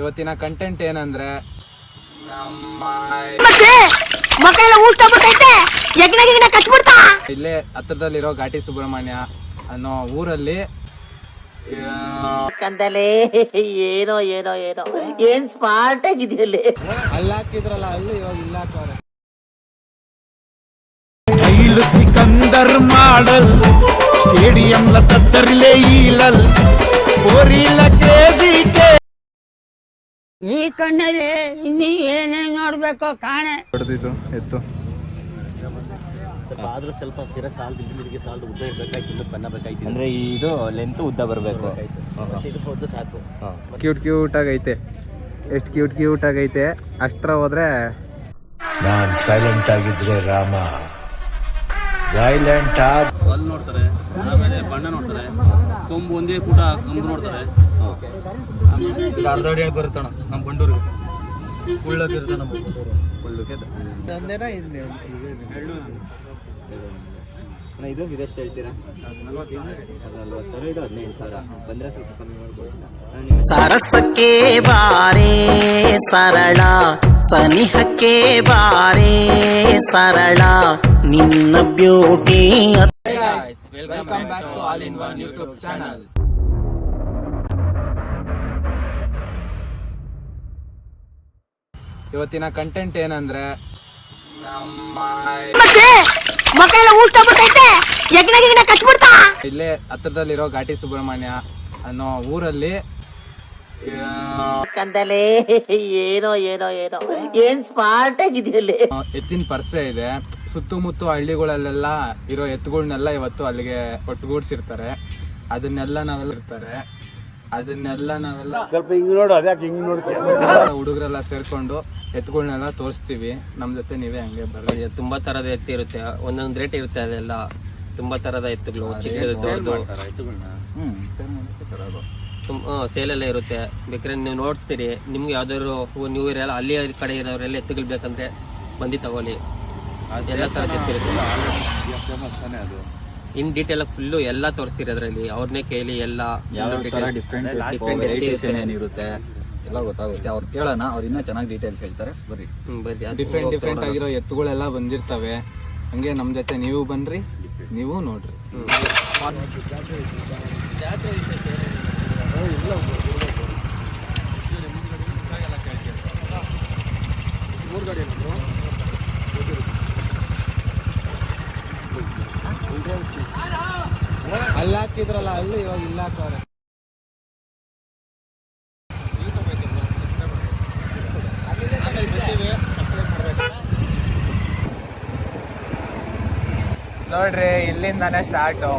ಇವತ್ತಿನ ಕಂಟೆಂಟ್ ಏನಂದ್ರೆ ಇಲ್ಲೇ ಹತ್ರದಲ್ಲಿರೋ ಘಾಟಿ ಸುಬ್ರಹ್ಮಣ್ಯ ಅನ್ನೋ ಊರಲ್ಲಿ ಕಂದಲೇ ಏನೋ ಏನೋ ಏನೋ. ಏನ್ ಸ್ಮಾರ್ಟ್ ಆಗಿದೆಯಲ್ಲಿ ಅಲ್ಲಿ ಹಾಕಿದ್ರಲ್ಲ ಅಲ್ಲೂ ಇವಾಗ ಇಲ್ಲ ಹಾಕವ್ರೆ ಕೈಲು ಸಿಕಂದರ್ ಮಾಡಲ್ ಸ್ಟೇಡಿಯಂ ತತ್ತರಿಲೇ ಈಲಲ್ ಕೋರಿಲ್ಲ ಈ ಕಣ್ಣಲ್ಲಿ ಇನ್ನಿ ಏನೇನ್ ನೋಡ್ಬೇಕು ಕಾಣೆ. ಹೊಡೆದಿದ್ದು ಎತ್ತು. ಆದ್ರೂ ಸ್ವಲ್ಪ ಸಿರ ಸಾಲದು ಇಲ್ಲಿಗೆ ಸಾಲದು ಉದ್ದ ಇರ್ಬೇಕಾಯ್ತು ಬಣ್ಣ ಬೇಕಾಯ್ತು. ಅಂದ್ರೆ ಇದು ಲೆಂತ್ ಉದ್ದ ಬರಬೇಕು. ಮತ್ತೆ ಇದು ಸಾಕು. ಕ್ಯೂಟ್ ಕ್ಯೂಟ್ ಆಗೈತೆ. ಎಷ್ಟು ಕ್ಯೂಟ್ ಕ್ಯೂಟ್ ಆಗೈತೆ. ಅಷ್ಟ್ರ ಹೋದ್ರೆ ನಾನ್ ಸೈಲೆಂಟ್ ಆಗಿದ್ರೆ ರಾಮ. ವೈಲೆಂಟ್ ಆದ ಕಲ್ಲು ನೋಡ್ತಾರೆ ಆಮೇಲೆ ಬಣ್ಣ ನೋಡ್ತಾರೆ ಕೊಂಬು ಒಂದೇ ಕೂಟ ಕಂಬು ನೋಡ್ತಾರೆ. ಅರ್ಧ ಅಡಿ ಬರುತ್ತಣ ನಮ್ಮ ಬಂಡೂರಿಗೆ ಉಳ್ಳಕ್ಕಿರುತ್ತೆ ನಮ್ಮ ಇದು ಇದೆಷ್ಟು ಹೇಳ್ತೀರಾ? ಅದಲ್ವಾ ಸರ್ ಇದು ಹದಿನೈದು ಸಾವಿರ. ಬಂದ್ರೆ ಸ್ವಲ್ಪ ಕಮ್ಮಿ ಮಾಡ್ಬೋದು ಸರಸಕ್ಕೆ ಬಾರೆ ಸರಳ. ಸನಿಹಕ್ಕೆ ಬಾರಿ ಸರಳ. ನಿನ್ನ beauty welcome back to all in one YouTube channel ಇವತ್ತಿನ ಕಂಟೆಂಟ್ ಏನಂದ್ರೆ ಇಲ್ಲೇ ಹತ್ರದಲ್ಲಿರೋ ಘಾಟಿ ಸುಬ್ರಹ್ಮಣ್ಯ ಅನ್ನೋ ಊರಲ್ಲಿ ಏನೋ ಏನೋ ಏನೋ. ಏನ್ ಸ್ಮಾರ್ಟ್ ಆಗಿದೆಯಲ್ಲಿ ಎತ್ತಿನ ಪರ್ಸೆ ಇದೆ. ಸುತ್ತಮುತ್ತ ಹಳ್ಳಿಗಳಲ್ಲೆಲ್ಲ ಇರೋ ಎತ್ತುಗಳನ್ನೆಲ್ಲ ಇವತ್ತು ಅಲ್ಲಿಗೆ ಒಟ್ಟುಗೂಡ್ಸಿರ್ತಾರೆ. ಅದನ್ನೆಲ್ಲ ನಾವೆಲ್ಲ ಇರ್ತಾರೆ. ಅದನ್ನೆಲ್ಲ ನಾವೆಲ್ಲ ಸ್ವಲ್ಪ ಹಿಂಗ್ ನೋಡು ಅದ್ಯಾಕೆ ಹಿಂಗ್ ನೋಡ್ತೀವಿ ಹುಡುಗರೆಲ್ಲ ಸೇರ್ಕೊಂಡು ಎತ್ತುಗಳನ್ನೆಲ್ಲ ತೋರಿಸ್ತೀವಿ. ನಮ್ಮ ಜೊತೆ ನೀವೇ ಹಂಗೆ ಬರ್ರಿ. ತುಂಬಾ ತರದ ಎತ್ತಿ ಇರುತ್ತೆ. ಒಂದೊಂದು ರೇಟ್ ಇರುತ್ತೆ ಅದೆಲ್ಲ. ತುಂಬಾ ತರದ ಎತ್ತುಗಳು ಚಿಕ್ಕದು ದೊಡ್ಡದು. ಹ್ಮ್. ಸೇಲ್ ಎಲ್ಲ ತರೋದು. ಸೇಲೆಲ್ಲ ಇರುತ್ತೆ. ಬೇಕಾದ್ರೆ ನೀವು ನೋಡ್ತೀರಿ ನಿಮ್ಗೆ ಯಾವ್ದಾದ್ರು ನೀವು ಇರಲ್ಲ ಅಲ್ಲಿ ಕಡೆ ಇರೋರೆಲ್ಲ ಎತ್ತುಗಳು ಬೇಕಂದ್ರೆ ಬಂದು ತಗೊಳ್ಳಿ. ಎಲ್ಲ ತರದ ಎತ್ತಿರುತ್ತೆ. ಇನ್ ಡೀಟೇಲ್ ಫುಲ್ಲು ಎಲ್ಲ ತೋರಿಸಿರಿ ಅದರಲ್ಲಿ. ಅವ್ರನ್ನೇ ಕೇಳಿ ಎಲ್ಲ ಯಾವ ತರ details. ಡಿಫ್ರೆಂಟ್ Different ಏನಿರುತ್ತೆ ಇರುತ್ತೆ. ಎಲ್ಲ ಗೊತ್ತಾಗುತ್ತೆ. ಅವ್ರು ಕೇಳೋಣ ಅವ್ರು ಇನ್ನೂ ಚೆನ್ನಾಗಿ ಡೀಟೇಲ್ಸ್ ಹೇಳ್ತಾರೆ. ಬರ್ರಿ. ಬರ್ರಿ. ಅದು ಡಿಫ್ರೆಂಟ್ ಡಿಫ್ರೆಂಟ್ ಆಗಿರೋ ಎತ್ತುಗಳೆಲ್ಲ ಬಂದಿರ್ತವೆ. ಹಂಗೆ ನಮ್ ಜೊತೆ ನೀವು ಬನ್ರಿ ನೀವು ನೋಡ್ರಿ. ಅಲ್ಲಿ ಹಾಕಿದ್ರಲ್ಲ, ಅಲ್ಲೂ ಇವಾಗ ಇಲ್ಲ ಹಾಕವ್ರೆ ನೋಡ್ರಿ, ಇಲ್ಲಿಂದಾನೇ ಸ್ಟಾರ್ಟು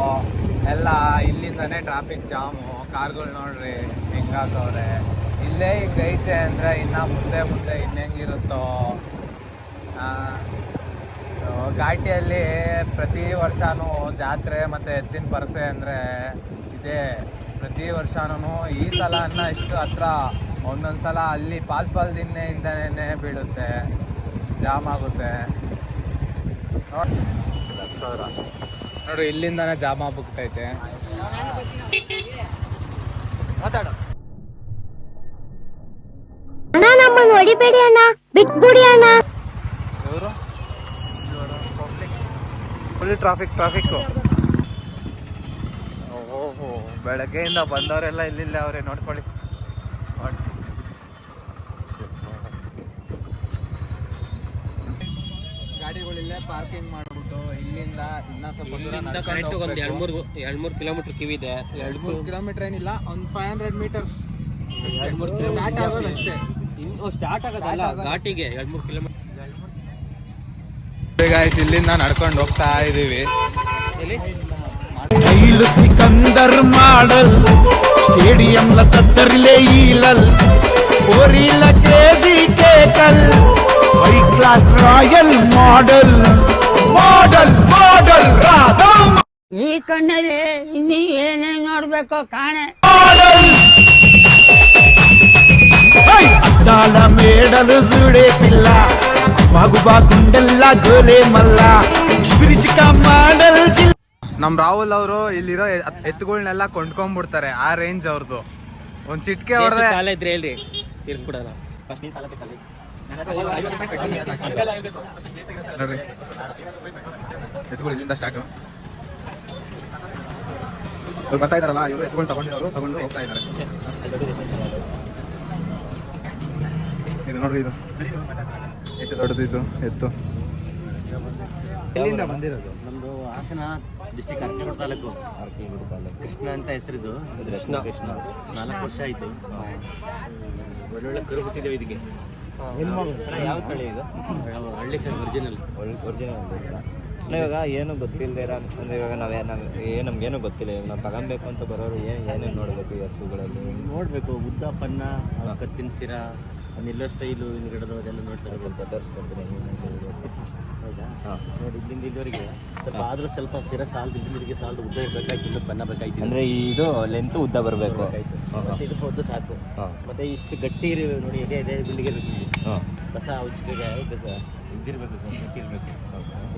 ಎಲ್ಲ, ಇಲ್ಲಿಂದಾನೇ ಟ್ರಾಫಿಕ್ ಜಾಮು ಕಾರ್ಗಳು ನೋಡ್ರಿ ಹೆಂಗಾಕವ್ರೆ ಇಲ್ಲೇ ಈಗ ಐತೆ ಅಂದ್ರೆ ಇನ್ನು ಮುಂದೆ ಮುಂದೆ ಇನ್ನೆಂಗಿರುತ್ತೋ? ಘಾಟಿಯಲ್ಲಿ ಪ್ರತಿ ವರ್ಷನೂ ಜಾತ್ರೆ ಮತ್ತು ಎತ್ತಿನ ಪರಸೆ ಅಂದರೆ ಇದೇ. ಪ್ರತಿ ವರ್ಷನೂ ಈ ಸಲ ಅನ್ನ ಇಷ್ಟು ಹತ್ರ. ಒಂದೊಂದು ಸಲ ಅಲ್ಲಿ ಪಾಲ್ ಪಾಲ್ ದಿನ್ನೆಯಿಂದನೇ ಬೀಳುತ್ತೆ. ಜಾಮ್ ಆಗುತ್ತೆ. ನೋಡಿ ನೋಡ್ರಿ ಇಲ್ಲಿಂದಾನೇ ಜಾಮ್ ಆಗ್ಬಿಟ್ಟೈತೆ. ಮಾತಾಡೋ. ಅಣ್ಣ, ನಮ್ಮನ್ನು ಹೊಡಿಬೇಡಿ ಅಣ್ಣ. ಬಿಟ್ಬಿಡಿ ಅಣ್ಣ ಇವರು ಫುಲ್ ಟ್ರಾಫಿಕ್ ಟ್ರಾಫಿಕ್ಕು ಓಹೋ ಬೆಳಗ್ಗೆಯಿಂದ ಬಂದವರೆಲ್ಲ ಇಲ್ಲಿಲ್ಲ ಅವರೇ ನೋಡ್ಕೊಳ್ಳಿ. ಗಾಡಿಗಳಿಲ್ಲ ಗಾಡಿಗಳಿಲ್ಲೇ ಪಾರ್ಕಿಂಗ್ ಮಾಡ್ಬಿಟ್ಟು ಇಲ್ಲಿಂದ ಇನ್ನ ಸ್ವಲ್ಪ ಕರೆಕ್ಟ್ ಒಂದು. ಎರಡ್ ಮೂರು ಎರಡ್ ಮೂರು ಕಿಲೋಮೀಟರ್ ಕಿವಿ ಇದೆ. ಎರಡ್ ಮೂರು ಕಿಲೋಮೀಟರ್ ಏನಿಲ್ಲ ಒಂದ್ ಫೈವ್ ಹಂಡ್ರೆಡ್ ಮೀಟರ್ಸ್ ಎರಡ್ ಮೂರು ಸ್ಟಾರ್ಟ್ ಆಗೋದು ಅಷ್ಟೇ ಸ್ಟಾರ್ಟ್ ಆಗೋದಲ್ಲ ಘಾಟಿಗೆ ಎರಡ್ ಮೂರು ಕಿಲೋಮೀಟರ್ ಗಾಯ್ಸ್ ಇಲ್ಲಿಂದ ನಡ್ಕೊಂಡು ಹೋಗ್ತಾ ಇದೀವಿ ಸಿಕಂದರ್ ಮಾಡಲ್ ಸ್ಟೇಡಿಯಂ ತತ್ತರಿಲೆ ಈಳಲ್ ಕೋರಿಲ ಕೇಜಿ ಕೇಕಲ್ white class royal model model model Radha ಈ ಕಣ್ಣಲ್ಲಿ ಇನ್ನಿ ಏನೇನ್ ನೋಡ್ಬೇಕು ಕಾಣೆ ಅದ್ದಾಳ ಮೇಡಲು ಸುಡೇ ಪಿಲ್ಲ ಮಲ್ಲ. ನಮ್ ರಾಹುಲ್ ಅವರು ಇಲ್ಲಿರೋ ಎತ್ತುಗಳನ್ನೆಲ್ಲ ಕೊಂಡ್ಕೊಂಡ್ಬಿಡ್ತಾರೆ ಆ ರೇಂಜ್ ಅವ್ರದ್ದು ಒಂದ್ ಚಿಟ್ಕೆ ಹೊಡೆದ್ರೆ ಸಾಲ ಇದ್ರೆ ತೀರ್ಸ್ಬಿಡಲ್ಲ ಬರ್ತಾ ಇದಾರಲ್ಲ ಇವರು ಎತ್ಕೊಂಡು ತಗೊಂಡಿರೋರು ತಗೊಂಡು ಹೋಗ್ತಾ ಇದಾರೆ ಇದು ನೋಡ್ರಿ ಇದು. ಎಷ್ಟು ದೊಡ್ಡದು ಎತ್ತು? ಎಲ್ಲಿಂದ ಬಂದಿರೋದು? ನಮ್ದು ಹಾಸನ ಡಿಸ್ಟಿಕ್ ಅರಕಲಗೂಡು ತಾಲೂಕು. ಅರ್ಕಿಗುಡ ತಾಲೂಕು. ಕೃಷ್ಣ ಅಂತ ಹೆಸರಿದು ಕೃಷ್ಣ. ಕೃಷ್ಣ. ನಾಲ್ಕು ವರ್ಷ ಆಯ್ತು. ಒಳ್ಳೊಳ್ಳೆ ಕರು ಹುಟ್ಟಿದ್ದೇವೆ ಇದಕ್ಕೆ. ಯಾವ ತಳಿ ಇದು? ನಾವು ಹಳ್ಳಿ ಕರು? ಒರಿಜಿನಲ್ ಒರಿಜಿನಲ್ ಅಣ್ಣ ಇವಾಗ ಏನು ಗೊತ್ತಿಲ್ಲದೆ ಇರೋ ಅಂದರೆ ಇವಾಗ ನಾವೇ ನಾವು ಏನು ನಮ್ಗೇನು ಗೊತ್ತಿಲ್ಲ. ಇವಾಗ ನಾವು ತಗೊಬೇಕು ಅಂತ ಬರೋರು ಏನು ಏನೇನು ನೋಡಬೇಕು ಈ ಹಸುಗಳಲ್ಲಿ? ನೋಡಬೇಕು. ಉದ್ದ ಪನ್ನ ಕತ್ತಿನ ಸಿರ ನಿಲ್ಲೋ ಸ್ಟೈಲು ಹಿಂದ್ಗಡೆದು ಅದೆಲ್ಲ ನೋಡ್ತಾರೆ ಸ್ವಲ್ಪ ತೋರಿಸ್ಕೊಡ್ತೀನಿ ಹೌದಾ? ನೋಡಿ ಇಲ್ಲಿಂದ ಇಲ್ಲಿವರೆಗೆ ಸ್ವಲ್ಪ ಆದರೂ ಸ್ವಲ್ಪ ಸಿರ ಸಾಲದು ಇಲ್ಲಿಗೆ ಸಾಲದು ಉದ್ದ ಇರಬೇಕಾಯ್ತು ಬಣ್ಣ ಬೇಕಾಯ್ತು. ಅಂದರೆ ಇದು ಲೆಂತ್ ಉದ್ದ ಬರಬೇಕು. ಮತ್ತೆ ಇದು ಉದ್ದ ಸಾಕು. ಮತ್ತೆ ಇಷ್ಟು ಗಟ್ಟಿ ಇರಿ ನೋಡಿ ಎದೆ ಎದೆ ಬಿಲ್ಡಿಗೆ ಇರುತ್ತೆ ಹಾಂ. ಕಸ ಉಚ್ಚಿಗೆ ಇದಿರಬೇಕು ಗಟ್ಟಿ ಇರಬೇಕು.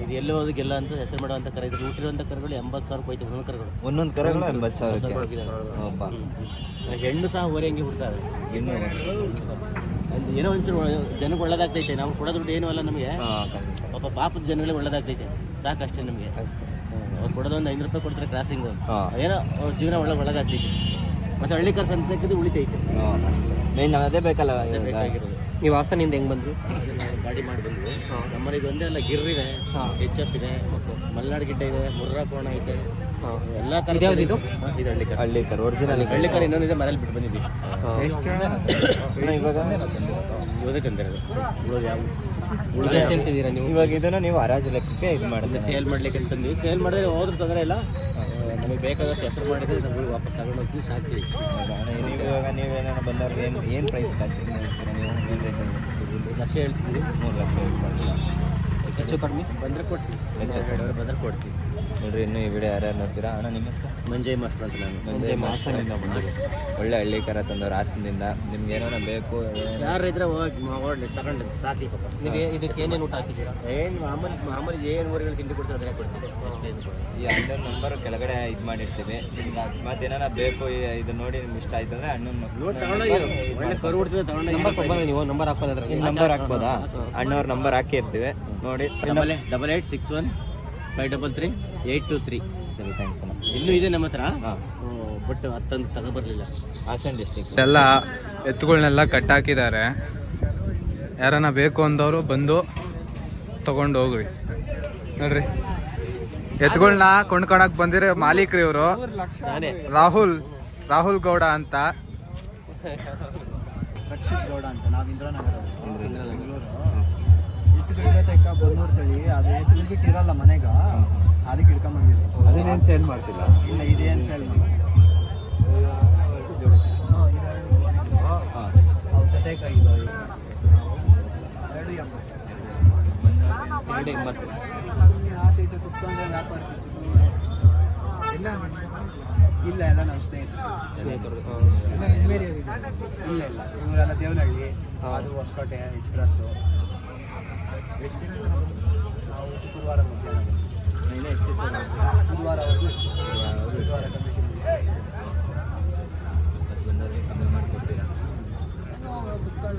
ಇದು ಎಲ್ಲಿ ಹೋದಕ್ಕೆಲ್ಲ ಅಂತ ಹೆಸರು ಮಾಡುವಂಥ ಕರ ಇದು ಹುಟ್ಟಿರುವಂಥ ಕರುಗಳು ಎಂಬತ್ತು ಸಾವಿರ ಹೋಯ್ತು ಒಂದೊಂದು ಕರುಗಳು. ಒಂದೊಂದು ಕರೆಗಳು ಎಂಬತ್ತು ಸಾವಿರ ಹೆಣ್ಣು ಸಹ ಹೊರೆ ಹಂಗೆ ಹುಡ್ತಾರೆ. ಒಂದು ಏನೋ ಒಂಚೂರು ಜನಕ್ಕೆ ಒಳ್ಳೇದಾಗ್ತೈತೆ. ನಾವು ಕೊಡೋ ದುಡ್ಡು ಏನೂ ಅಲ್ಲ ನಮಗೆ. ಪಾಪ ಪಾಪದ ಜನಗಳಿಗೆ ಒಳ್ಳೇದಾಗ್ತೈತೆ. ಸಾಕಷ್ಟೇ ನಮಗೆ. ಅವ್ರು ಕೊಡೋದೊಂದು ಐನೂರು ರೂಪಾಯಿ ಕೊಡ್ತಾರೆ ಕ್ರಾಸಿಂಗು ಏನೋ ಅವ್ರ ಜೀವನ ಒಳ್ಳೆ ಒಳ್ಳೇದಾಗ್ತೈತೆ. ಮತ್ತು ಹಳ್ಳಿ ಕರ್ಸ ಅಂತಕ್ಕದ್ದು ಉಳಿತೈತೆ. ಮೇನ್ ಅದೇ ಬೇಕಲ್ಲ ಇವಾಗ. ಬೇಕಾಗಿರೋದು. ನೀವು ಹಾಸನಿಂದ ಹೆಂಗ್ ಬಂದ್ರಿ? ಗಾಡಿ ಮಾಡಿ ಬಂದ್ವಿ ನಮ್ಮಲ್ಲಿ ಇದು ಒಂದೇ ಅಲ್ಲ ಗಿರ್ ಇದೆ. ಎಚ್ ಎಫ್ ಇದೆ ಮಲ್ನಾಡ್ ಗಿಡ್ಡ ಇದೆ ಮುರ್ರಾ ಕೋಣ ಇದೆ. ಎಲ್ಲ ತರ ಇದು? ಇದು. ಹಳ್ಳಿ ಕರ. ಹಳ್ಳಿ ಕರ್ ಒರಿಜಿನಲ್ ಹಳ್ಳಿ ಕರ ಇನ್ನೊಂದಿದೆ ಮನೇಲಿ ಬಿಟ್ಟು ಬಂದಿದ್ವಿ ಇವಾಗ ಇವತ್ತೇ ತಂದಿರೋದು. ಉಳಿದು ಯಾವ ಉಳಿದ ನೀವು? ಇವಾಗ ಇದನ್ನ ನೀವು ಹರಾಜು ಲೆಕ್ಕಕ್ಕೆ ಇದು ಮಾಡಿದ್ರೆ ಸೇಲ್ ಮಾಡ್ಲಿಕ್ಕೆ ಅಂತಂದ್ವಿ ಸೇಲ್ ಮಾಡಿದ್ರೆ ಹೋದ್ರೂ ತೊಂದರೆ ಇಲ್ಲ. ನಮಗೆ ಬೇಕಾದಷ್ಟು ಹೆಸರು ಮಾಡಿದ್ರೆ ನಮಗೆ ವಾಪಸ್ ತಗೊಂಡೋಗ್ತೀವಿ ನೀವು ಇವಾಗ ನೀವೇನಾರ ಬಂದವ್ರಿಗೆ ಏನು ಏನು ಪ್ರೈಸ್ ಕಟ್ಟಿ ನೀವು? ಲಕ್ಷ ಹೇಳ್ತೀವಿ. ಮೂರು ಲಕ್ಷ ಹೇಳ್ತೀವಿ ಹೆಚ್ಚು ಕಡಿಮೆ ಬಂದರೆ ಕೊಡ್ತೀವಿ. ಹೆಚ್ಚು ಎರಡೂವರೆ ಬಂದರೆ ಕೊಡ್ತೀವಿ. ನೋಡ್ರಿ ಇನ್ನು ಈ ವಿಡಿಯೋ ಯಾರ್ಯಾರು ನೋಡ್ತೀರಾ? ಅಣ್ಣ ನಿಮ್ಮ ಹೆಸರು? ಮಂಜಯ್ ಮಾಸ್ಟರ್ ಅಂತ ನಾನು. ಮಂಜಯ್ ಮಾಸ್ಟರ್. ಒಳ್ಳೆ ಹಳ್ಳಿ ಕರ ತಂದವ್ರು ಹಾಸನದಿಂದ. ನಿಮ್ಗೆ ಏನಾರ ಬೇಕು ಯಾರು ಇದ್ರೆ ಹೋಗಿ ಓಡ್ಲಿ ತಗೊಂಡು ಸಾಕಿ ನೀವು ಇದಕ್ಕೆ ಏನೇನು ಊಟ ಹಾಕಿದ್ದೀರಾ? ಏನು ಮಾಮೂಲಿ ಮಾಮೂಲಿ ಏನು ಊರುಗಳು ತಿಂಡಿ ಕೊಡ್ತಾರೆ ಅದನ್ನೇ ಕೊಡ್ತೀವಿ ಈ ಅಣ್ಣನ ನಂಬರ್ ಕೆಳಗಡೆ ಇದು ಮಾಡಿರ್ತೀವಿ. ನಿಮ್ಗೆ ಅಕಸ್ಮಾತ್ ಏನಾರ ಬೇಕು ಇದು ನೋಡಿ ನಿಮ್ಗೆ ಇಷ್ಟ ಆಯ್ತು ಅಂದ್ರೆ ಅಣ್ಣನ ಒಳ್ಳೆ ಕರು ಹುಡ್ತಿದ್ರೆ ತಗೊಂಡೋಗಿ ನಂಬರ್ ಕೊಡ್ಬೋದು ನೀವು? ನಂಬರ್ ಹಾಕೋದಾದ್ರೆ ನಿಮ್ಮ ನಂಬರ್ ಹಾಕ್ಬೋದಾ? ಅಣ್ಣವ್ರ ನಂಬರ್ ಹಾಕಿರ್ತೀವಿ. ನೋಡಿ double eight six one five double three eight two three thanks ಇನ್ನೂ ಇದೆ ನಮ್ಮ ಹತ್ರ? ಹಾಂ. ಬಟ್ ಹತ್ತೊಂದು ತಗೊಬರ್ಲಿಲ್ಲ ಹಾಸನ್ ಡಿಸ್ಟಿಕ್ ಎಲ್ಲ ಎತ್ತುಗಳನ್ನೆಲ್ಲ ಕಟ್ಟಾಕಿದ್ದಾರೆ ಯಾರನ್ನ ಬೇಕು ಅಂದವರು ಬಂದು ತಗೊಂಡು ಹೋಗ್ರಿ. ನೋಡ್ರಿ. ಎತ್ತುಗಳನ್ನ ಕೊಂಡ್ಕೊಳಕ್ ಬಂದಿರೋ ಮಾಲೀಕರು ಇವರು. ರಾಹುಲ್ ರಾಹುಲ್ ಗೌಡ ಅಂತ. ರಕ್ಷಿತ್ ಗೌಡ ಅಂತ ನಾವು ಇಂದ್ರಾನಗರ. ಬೆಂಗಳೂರು. ಇತ್ತು ತೆಕ್ಕ ಬನ್ನೂರು ತಳಿ ಅದು ತಿಳ್ಗಿಟ್ಟು ಇರಲ್ಲ ಮನೆಗ ಅದಕ್ಕೆ ಹಿಡ್ಕೊಂಬಂದಿದ್ರು ಅದನ್ನೇನು ಸೇಲ್ ಮಾಡ್ತಿಲ್ಲ? ಇಲ್ಲ ಇದೇನು ಸೇಲ್ ಮಾಡಿ ಅವ್ರ ಜೊತೆ ಇದು ಎರಡು ಎಂಬತ್ತು ಎರಡು ಎಂಬತ್ತು ಆತೈತೆ ಕುತ್ಕೊಂಡ್ರೆ ವ್ಯಾಪಾರ ಇಲ್ಲ ಇಲ್ಲ ಎಲ್ಲ ನಮ್ಮ ಸ್ನೇಹಿತರು ಇಲ್ಲ ಇಲ್ಲ ಇಲ್ಲ ಇವರೆಲ್ಲ ದೇವನಹಳ್ಳಿ ಅದು ಹೊಸಕೋಟೆ ಎಕ್ಸ್ಪ್ರೆಸ್ಸು ನಾವು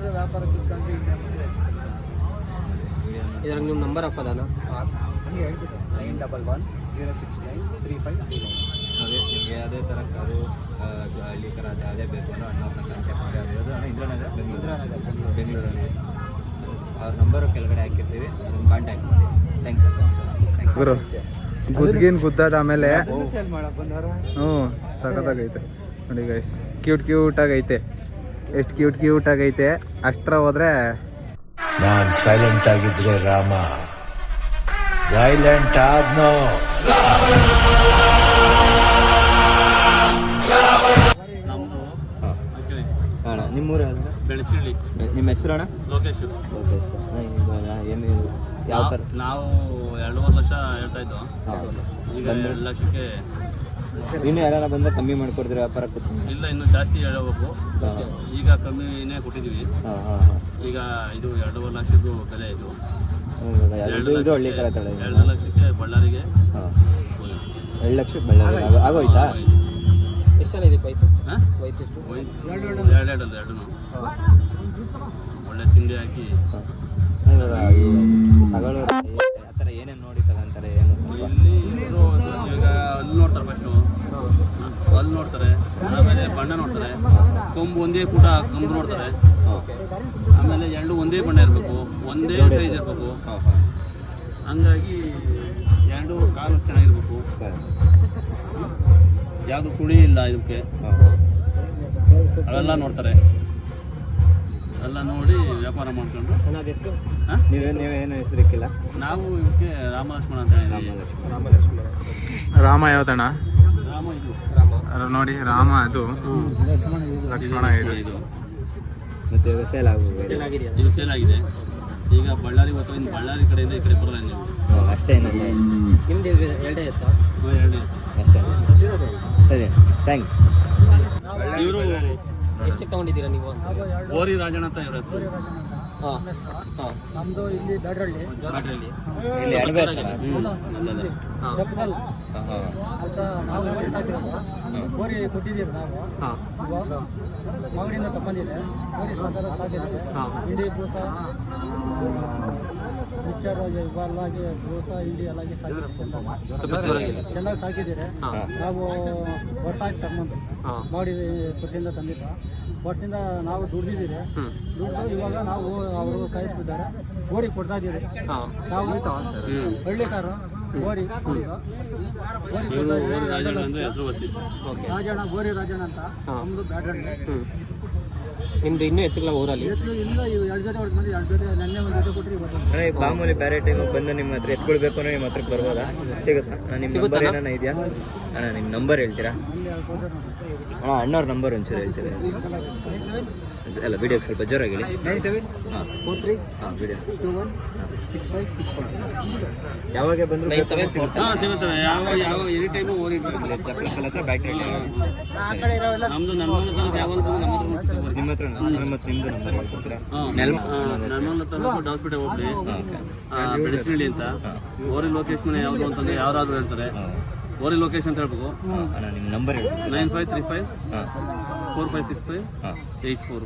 ವ್ಯಾಪಾರ ಕುತ್ಕೊಂಡ್ರೆ ನಿಮ್ಮ ನಂಬರ್ ಹಾಕೋದಾನ ಹಂಗೆ nine double one zero six nine three five three nine ಅದೇ ನಿಮಗೆ ಯಾವುದೇ ಥರ ಕಾರು ಹಳ್ಳಿ ಥರ ಅದು ಅದೇ ಬೇಕು ಅಂದ್ರೆ ಅಣ್ಣವ್ರನ್ನ ಕಾಂಟ್ಯಾಕ್ಟ್ ಮಾಡಿ ಅದು ಅಣ್ಣ ಇಂದ್ರಾನಗರ? ಬೆಂಗಳೂರು. ಬೆಂಗಳೂರಲ್ಲಿ. ಅವ್ರ ನಂಬರು ಕೆಳಗಡೆ ಹಾಕಿರ್ತೀವಿ. ಅದನ್ನು ಕಾಂಟ್ಯಾಕ್ಟ್ ಮಾಡಿ. ಥ್ಯಾಂಕ್ಸ್ ಸರ್ ಗುರು ಗುದ್ಗಿನ್ ಗುದ್ದಾದ ಆಮೇಲೆ? ಹ್ಞೂ ಸಖತ್ತಾಗೈತೆ ನೋಡಿ ಗೈಸ್ ಕ್ಯೂಟ್ ಕ್ಯೂಟ್ ಆಗೈತೆ ಎಷ್ಟು ಕ್ಯೂಟ್ ಕ್ಯೂಟ್ ಆಗೈತೆ ಅಷ್ಟ್ರ ಹೋದ್ರೆ ನಾನ್ ಸೈಲೆಂಟ್ ಆಗಿದ್ರೆ ರಾಮ. ವೈಲೆಂಟ್ ಆದ್ನೋ. ನಿಮ್ಮೂರ ಬೆಳಚಿಳ್ಳಿ. ನಿಮ್ಮ ಹೆಸರು ಅಣ್ಣ? ಲೋಕೇಶ್. ಏನು ಯಾವ ಥರ ನಾವು ಎರಡೂವರೆ ಲಕ್ಷ ಹೇಳ್ತಾ ಇದ್ದೋ. ಈಗ ಎರಡು ಲಕ್ಷಕ್ಕೆ ಇನ್ನು ಯಾರು ಬಂದ್ರೆ ಕಮ್ಮಿ ಮಾಡ್ಕೊಡ್ತೀರಿ ವ್ಯಾಪಾರ ಇಲ್ಲ ಇನ್ನು ಜಾಸ್ತಿ ಹೇಳಬೇಕು. ಈಗ ಕಮ್ಮಿನೇ ಕೊಟ್ಟಿದ್ದೀವಿ. ಈಗ ಇದು ಎರಡೂವರೆ ಲಕ್ಷದ್ದು ಬೆಲೆ ಇದು. ಇದು ಇದು ಹಳ್ಳಿ ಎರಡು ಲಕ್ಷಕ್ಕೆ ಬಳ್ಳಾರಿಗೆ ಎರಡು ಲಕ್ಷ ಬಳ್ಳಾರಿ ಆಗೋಯ್ತಾ. ಎಷ್ಟು ಇದೆ ವಯಸ್ಸು? ಹಾಂ? ವಯಸ್ಸು ಎಷ್ಟು? ಎರಡು ಎರಡು ಎರಡು ಒಳ್ಳೆ ತಿಂಡಿ ಹಾಕಿ. ಆ ಥರ ಏನೇನು ನೋಡಿ ತಗೊಂತಾರೆ ಏನು ಇಲ್ಲಿ ಈಗ ಅಲ್ಲಿ ನೋಡ್ತಾರೆ ಫಸ್ಟು ಅಲ್ಲಿ ನೋಡ್ತಾರೆ. ಆಮೇಲೆ ಬಣ್ಣ ನೋಡ್ತಾರೆ. ಕೊಂಬು ಒಂದೇ ಪುಟ ಕೊಂಬು ನೋಡ್ತಾರೆ. ಆಮೇಲೆ ಎರಡು ಒಂದೇ ಬಣ್ಣ ಇರಬೇಕು. ಒಂದೇ ಸೈಜ್ ಇರಬೇಕು. ಹಂಗಾಗಿ ಎರಡು ಕಾಲು ಚೆನ್ನಾಗಿರ್ಬೇಕು. ಯಾವುದು ಕುಳಿ ಇಲ್ಲ ಇದಕ್ಕೆ. ಅವೆಲ್ಲ ನೋಡ್ತಾರೆ. ಅದೆಲ್ಲ ನೋಡಿ ವ್ಯಾಪಾರ ಮಾಡ್ಕೊಂಡು. ಹಾ? ನೀವೇ ನೀವೇನು ಹೆಸರಿಕ್ಕಿಲ್ಲ ನಾವು ಇವಕ್ಕೆ ರಾಮ ಲಕ್ಷ್ಮಣ ಅಂತ ಹೇಳಿದ್ವಿ ರಾಮ ಯಾವ್ದಣ್ಣ? ರಾಮ ಇದು. ರಾಮ ನೋಡಿ ರಾಮ ಅದು. ಲಕ್ಷ್ಮಣ ಇದು. ಇದು. ಮತ್ತೆ ಸೇಲ್ ಆಗಿದೆ ಇದು ಸೇಲ್ ಆಗಿದೆ. ಈಗ ಬಳ್ಳಾರಿ ಅಥವಾ ಇನ್ನು ಬಳ್ಳಾರಿ ಕಡೆಯಿಂದ ಈ ಕಡೆ ಬರಲ್ಲ ನೀವು? ಅಷ್ಟೇ ಏನಲ್ಲ ನಿಮ್ದು ಎರಡೇ ಇತ್ತಾ? ಎರಡೇ ಅಷ್ಟೇ. ಸರಿ ಥ್ಯಾಂಕ್ಸ್ ಇವರು ಎಷ್ಟು ತಗೊಂಡಿದ್ದೀರಾ ನೀವು ಓರಿ ರಾಜಣ್ಣ ಅಂತ ಇವ್ರ ಹೆಸರು. ನಮ್ಮದು ಇಲ್ಲಿ ದಾಡ್ರಳ್ಳಿ ಬ್ಯಾಟ್ರಲ್ಲಿ ಇಲ್ಲಿ ಹಾಂ. ಅಂತ ನಾವು ಗೋರಿ ಸಾಕಿರೋದು ಗೋರಿ ಕೊಟ್ಟಿದ್ದೀವಿ ನಾವು. ಮಗಳಿಂದ ತಗೊಂಡಿದೆ ಗೋರಿ ಸಾಕಾರ ಸಾಕಿದೆ ಹಿಂಡಿ ಇಡೀ ಬೂಸ ಮಿಕ್ಚರ್ ಇವೆಲ್ಲಾಗಿ ಬೂಸ ಇಡೀ ಎಲ್ಲಾಗಿ ಜೋರಾಗಿಲ್ಲ ಚೆನ್ನಾಗಿ ಸಾಕಿದ್ದೀರಿ. ನಾವು ವರ್ಷ ಆಯ್ತು ಹಾಂ. ಮಾಡಿ ಕೃಷಿಯಿಂದ ತಂದಿದ್ದು. ವರ್ಷದಿಂದ ನಾವು ದುಡ್ದಿದ್ದೀರಿ. ದುಡ್ದು ದುಡ್ಡು ಇವಾಗ ನಾವು ಅವರು ಕಾಯಿಸ್ಬಿದ್ದಾರೆ. ಗೋರಿ ಕೊಡ್ತಾ ಇದ್ದೀರಿ. ಹಾಂ. ನಾವು ಹಳ್ಳಿ ಕಾರು. ಗೋರಿ. ರಾಜಣ್ಣ ಹೆಸರು ವಸಿ ಓಕೆ. ರಾಜಣ್ಣ ಗೋರಿ ರಾಜಣ್ಣ ಅಂತ. ನಮ್ಮದು ನಿಮ್ದು ಇನ್ನೂ ಎತ್ತುಗಳ ಊರಲ್ಲಿ? ಎತ್ತು ಇಲ್ಲ ಎರಡು ಜೊತೆ ಹೊಡೆದು ಎರಡು ಜೊತೆ ನೆನ್ನೆ ಒಂದು ಜೊತೆ ಕೊಟ್ಟರೆ ಇವತ್ತು ಒಂದು. ಅಣ್ಣ ಈ ಮಾಮೂಲಿ ಬೇರೆ ಟೈಮ್ ಬಂದು ನಿಮ್ಮ ಹತ್ರ ಎತ್ಕೊಳ್ಬೇಕು ಅಂದ್ರೆ ನಿಮ್ಮ ಹತ್ರ ಬರ್ಬೋದಾ? ಸಿಗುತ್ತಾ? ಅಣ್ಣ ನಿಮ್ಮ ನಂಬರ್ ಸಿಗುತ್ತಣ್ಣ? ಏನಾನ ಇದೆಯಾ? ಅಣ್ಣ ನಿಮ್ಮ ನಂಬರ್ ಹೇಳ್ತೀರಾ. ಅಣ್ಣ ಅಣ್ಣವ್ರ ನಂಬರ್ ಒಂಚೂರು ಹೇಳ್ತೀರಾ? ಅಲ್ಲ ವಿಡಿಯೋ ಸ್ವಲ್ಪ ಜೋರಾಗಿ ಹೇಳಿ ನೈನ್ ಸೆವೆನ್ ಹಾಂ. ಫೋರ್ ತ್ರೀ ಹಾಂ video two one six five six ಯಾವಾಗ ಬಂದ್ರು ನೈನ್ ಸೆವೆನ್ ಫೋರ್ ಹಾಂ ಸಿಗುತ್ತವೆ ಯಾವ ಯಾವ ಎನಿ ಟೈಮು. ಚಪ್ಪಲ್ ಹತ್ರ ಬ್ಯಾಟ್ರಿ ಯಾವಾಗ ಬಂದು ನಮ್ಮ ಹತ್ರ ನಿಮ್ಮ ಹತ್ರ ನಿಮ್ಮ ಹತ್ರ ನಿಮ್ಮದು ನಂಬರ್ ತಾಲೂಕು ಹೋಗ್ಲಿ. ಅಂತ. ಓರಿ ಲೋಕೇಶ್ ಮನೆ ಯಾವುದು ಅಂತಂದ್ರೆ ಯಾರಾದ್ರೂ ಹೇಳ್ತಾರೆ. ಓರಿ ಲೊಕೇಶನ್ ಅಂತ ಹೇಳ್ಬೇಕು. ಅಣ್ಣ ನಿಮ್ಮ ನಂಬರ್ ಹೇಳಿ ನೈನ್ ಫೈವ್ ತ್ರೀ ಫೈವ್ ಹಾಂ. ಫೋರ್ ಫೈವ್ ಸಿಕ್ಸ್ ಫೈವ್ ಹಾಂ. Eight four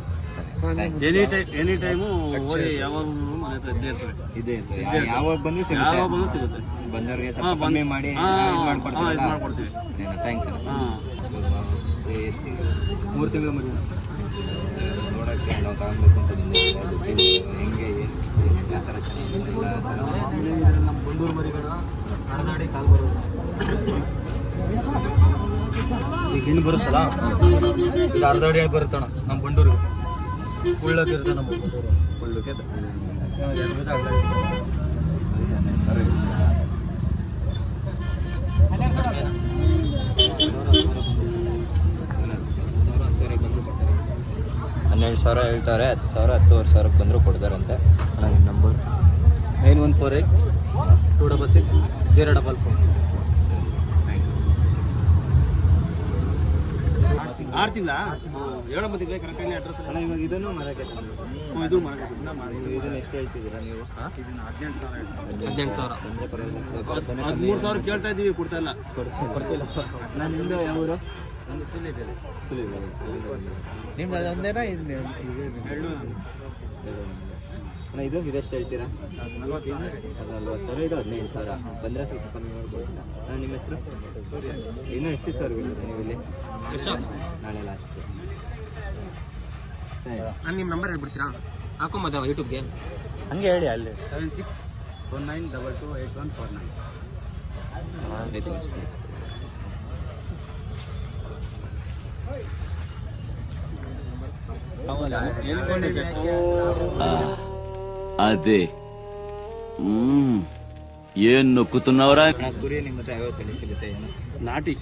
any time any time ಓರಿ ಯಾವಾಗ ಮನೆ ಹತ್ರ ಇದ್ದೇ ಇರ್ತದೆ. ಇದೆ ಯಾ- ಯಾವಾಗ ಬಂದರೂ ಯಾವಾಗ ಸಿಗುತ್ತೆ ಬಂದು ಸಿಗುತ್ತೆ. ಬಂದವ್ರಿಗೆ ಹಾಂ ಸ್ವಲ್ಪ ಬಂದು ಕಮ್ಮಿ ಮಾಡಿ ಹಾಂ ಇದು ಹಾಂ ಇದು ಮಾಡ್ಕೊಡ್ತೀರಾ ಮಾಡ್ಕೊಡ್ತೀವಿ. ಥ್ಯಾಂಕ್ಸ್ ಅಣ್ಣ. ಹಾಂ. ಎಷ್ಟು ಮೂರು ತಿಂಗಳ ಮದುವೆ ನೋಡೋಕ್ಕೆ ನಾವು ತಗೊಳ್ಬೇಕು ಅಂತ ಬಂದಿದ್ದೀವಿ. ಅದು ತಿಂಡಿ ಹೆಂಗೆ ಏನು ಯಾವ ಥರ ಚೆನ್ನಾಗಿದೆ ಎಲ್ಲ ಥರ ನಮ್ಮ ಬಂದೂರು ಮರಿಗಳ ಹರಿದಾಡಿ ಕಾಲು ಬರೋದು ಈಗ ಹಿಂದೆ ಬರುತ್ತಲ್ಲ? ಇದು ಹರಿದಾಡಿ ಬರುತ್ತಣ ನಮ್ಮ ಬಂಡೂರಿಗೆ. ಉಳ್ಳಕ್ಕೆ ಇರುತ್ತೆ ನಮ್ಮ ಬಂಡೂರು. ಹರಿದಾಡಿ ಹನ್ನೆರಡು ಸಾವಿರ ಹೇಳ್ತಾರೆ ಹತ್ತು ಸಾವಿರ ಹತ್ತುವರೆ ಸಾವಿರಕ್ಕೆ ಬಂದರೂ ಕೊಡ್ತಾರಂತೆ. ನಿಮ್ಮ number nine one four eight two double six zero double four. ಆರು ತಿಂಗಳ? ಏಳು ಮತ್ತೆ ಕರೆಕ್ಟಾಗಿ ಅಡ್ರೆಸ್ ಅಲ್ಲ ಇವಾಗ ಇದನ್ನು ಮರಕ್ಕೆ ಇದು ಮರಕ್ಕೆ ಇದನ್ನು ಎಷ್ಟು ಹೇಳ್ತಿದ್ದೀರಾ ನೀವು? ಇದನ್ನ ಹದಿನೆಂಟು ಸಾವಿರ ಹೇಳ್ತಾರೆ ಹದಿನೆಂಟು ಸಾವಿರ. ಮೂರು ಹದಿಮೂರು ಸಾವಿರ ಕೇಳ್ತಾ ಇದ್ದೀವಿ ಕೊಡ್ತಾ ಇಲ್ಲ. ಕೊಡ್ತಿಲ್ಲ ನಾನು ನಿಮ್ಮದು ಯಾವ ಊರು? ಒಂದು ಸಿಲ್ ಇದೆ ನಿಮ್ದು ಅದೊಂದೇನಾ? ಎರಡು ಅಣ್ಣ ಇದು ಇದೆಷ್ಟು ಹೇಳ್ತೀರಾ ಅದು ನಲ್ವತ್ತು ಸಾವಿರ ಇದು ಹದಿನೈದು ಸಾವಿರ. ಬಂದರೆ ಸ್ವಲ್ಪ ಕಮ್ಮಿ ಮಾಡ್ಕೊಡ್ತೀರಾ? ಅಣ್ಣ ನಿಮ್ಮ ಹೆಸರು? ಸೂರ್ಯ ಇನ್ನೂ ಎಷ್ಟು ಸರ್ ನೀವು ಇಲ್ಲಿ? ಎಷ್ಟು ನಾಳೆ ಲಾಸ್ಟ್ ಸರಿ. ನಾನು ನಿಮ್ಮ ನಂಬರ್ ಹೇಳ್ಬಿಡ್ತೀರಾ? ಹಾಕೊಂಬೋದ ಯೂಟ್ಯೂಬ್ಗೆ ಹಂಗೆ ಹೇಳಿ ಅಲ್ಲಿ. Seven six one nine double two eight one four nine ಆಯ್ತು ಅದೇ. ಹ್ಮ್. ಏನ್ ನುಕ್ಕುತ್ತನವರ ಕುರಿ ನಿಮ್ಮ ಹತ್ರ ಯಾವ್ಯಾವ ತಳಿ ಸಿಗುತ್ತೆ ಏನು? ನಾಟಿ.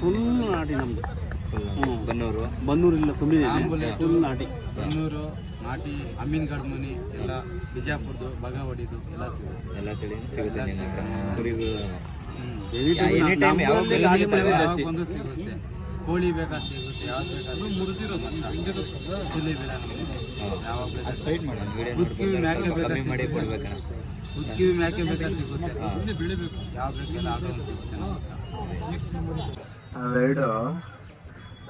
ಫುಲ್ ನಾಟಿ ನಮ್ದು. ಬನ್ನೂರು. ಬನ್ನೂರು ಇಲ್ಲ. ತುಂಬಿದೆ ಫುಲ್ ನಾಟಿ. ಬನ್ನೂರು ನಾಟಿ ಅಮೀನ್ ಗಡ್ಮನಿ ಎಲ್ಲ ಬಿಜಾಪುರದು ಬಗಾವಡಿದು ಎಲ್ಲ ಸಿಗುತ್ತೆ. ಎಲ್ಲ ತಳಿ ಸಿಗುತ್ತೆ ನಿಮ್ಮ ಕುರಿಗೂ. ಯಾ- any ಯಾವ ಬೆಲೆ ಸಿಗುತ್ತೆ ಜಾಸ್ತಿ. ಕೋಳಿ ಬೇಕಾ ಸಿಗುತ್ತೆ ಯಾವ್ದು ಬೇಕಾ ಸಿಗುತ್ತೆ. ಎಲ್ಲ ಸಿಗುತ್ತೆ. ಉದ್ಕಿವಿ ಮ್ಯಾಕೆ ಸಿಗುತ್ತೆ? ಯಾವ ಬೇಕೆಲ್ಲ ಸಿಗುತ್ತೆ. ಅವೆರಡು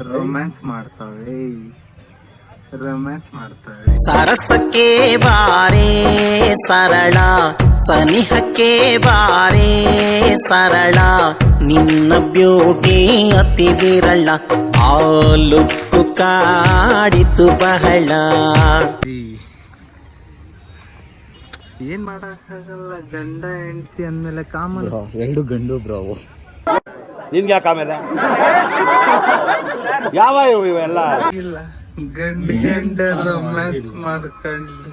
ರೊಮ್ಯಾನ್ಸ್ ಮಾಡ್ತಾವೆ. ರೊಮ್ಯಾನ್ಸ್ ಮಾಡ್ತಾವೆ. ಸರಸಕ್ಕೆ ಬಾರೇ ಸರಳ ಸನಿಹಕ್ಕೆ ಬಾರಿ ಸರಳ ನಿನ್ನ ಬ್ಯೂಟಿ ಅತಿ ವಿರಳ ಆ ಲುಕ್ಕು ಕಾಡಿತು ಬಹಳ. ಏನ್ ಮಾಡಕ್ಕಾಗಲ್ಲ ಗಂಡ ಹೆಂಡತಿ ಅಂದ್ಮೇಲೆ ಕಾಮನ್ ಎರಡು ಗಂಡು ಬ್ರಾವು ನಿನ್ಗೆ ಯಾಕೆ ಆಮೇಲೆ? ಯಾವ ಇವು ಇವೆಲ್ಲ? ಇಲ್ಲ ಗಂಡ ಗಂಡ ರೊಮ್ಯಾನ್ಸ್ ಮಾಡ್ಕೊಂಡ್ಲಿ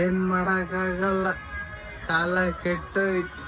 ಏನ್ ಮಾಡಕ್ಕಾಗಲ್ಲ ಕಾಲ ಕೆಟ್ಟೋಯ್ತು.